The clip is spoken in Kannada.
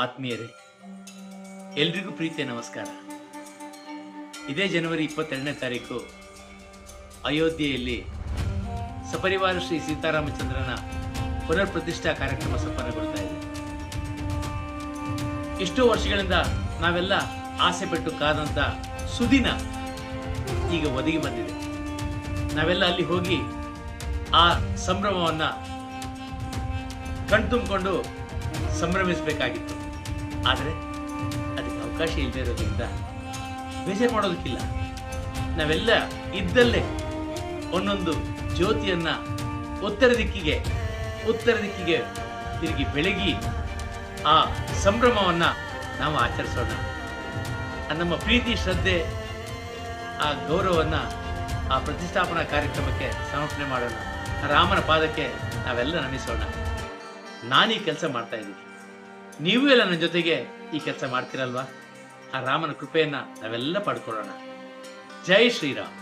ಆತ್ಮೀಯರೇ, ಎಲ್ರಿಗೂ ಪ್ರೀತಿಯ ನಮಸ್ಕಾರ. ಇದೇ ಜನವರಿ ಇಪ್ಪತ್ತೆರಡನೇ ತಾರೀಕು, ಅಯೋಧ್ಯೆಯಲ್ಲಿ ಸಪರಿವಾರ ಶ್ರೀ ಸೀತಾರಾಮಚಂದ್ರನ ಪುನರ್ ಪ್ರತಿಷ್ಠಾ ಕಾರ್ಯಕ್ರಮ ಸಂಪನ್ನಗೊಳ್ತಾ ಇದೆ. ಎಷ್ಟೋ ವರ್ಷಗಳಿಂದ ನಾವೆಲ್ಲ ಆಸೆ ಪಟ್ಟು ಕಾದಂತ ಸುದಿನ ಈಗ ಒದಗಿ ಬಂದಿದೆ. ನಾವೆಲ್ಲ ಅಲ್ಲಿ ಹೋಗಿ ಆ ಸಂಭ್ರಮವನ್ನ ಕಣ್ತುಂಬಿಕೊಂಡು ಸಂಭ್ರಮಿಸಬೇಕಾಗಿತ್ತು. ಆದರೆ ಅದಕ್ಕೆ ಅವಕಾಶ ಇಲ್ಲದೆ ಇರೋದ್ರಿಂದ ಬೇಜಾರು ಮಾಡೋದಕ್ಕಿಲ್ಲ. ನಾವೆಲ್ಲ ಇದ್ದಲ್ಲೇ ಒಂದೊಂದು ಜ್ಯೋತಿಯನ್ನು ಉತ್ತರ ದಿಕ್ಕಿಗೆ ಉತ್ತರ ದಿಕ್ಕಿಗೆ ತಿರುಗಿ ಬೆಳಗಿ ಆ ಸಂಭ್ರಮವನ್ನು ನಾವು ಆಚರಿಸೋಣ. ನಮ್ಮ ಪ್ರೀತಿ, ಶ್ರದ್ಧೆ, ಆ ಗೌರವವನ್ನು ಆ ಪ್ರತಿಷ್ಠಾಪನಾ ಕಾರ್ಯಕ್ರಮಕ್ಕೆ ಸಮರ್ಪಣೆ ಮಾಡೋಣ. ರಾಮನ ಪಾದಕ್ಕೆ ನಾವೆಲ್ಲ ನಮಿಸೋಣ. ನಾನೀ ಕೆಲಸ ಮಾಡ್ತಾ ಇದ್ದೀನಿ. ನೀವು ಎಲ್ಲ ನನ್ನ ಜೊತೆಗೆ ಈ ಕೆಲಸ ಮಾಡ್ತೀರಲ್ವಾ? ಆ ರಾಮನ ಕೃಪೆಯನ್ನ ನಾವೆಲ್ಲ ಪಡ್ಕೊಳ್ಳೋಣ. ಜೈ ಶ್ರೀರಾಮ್.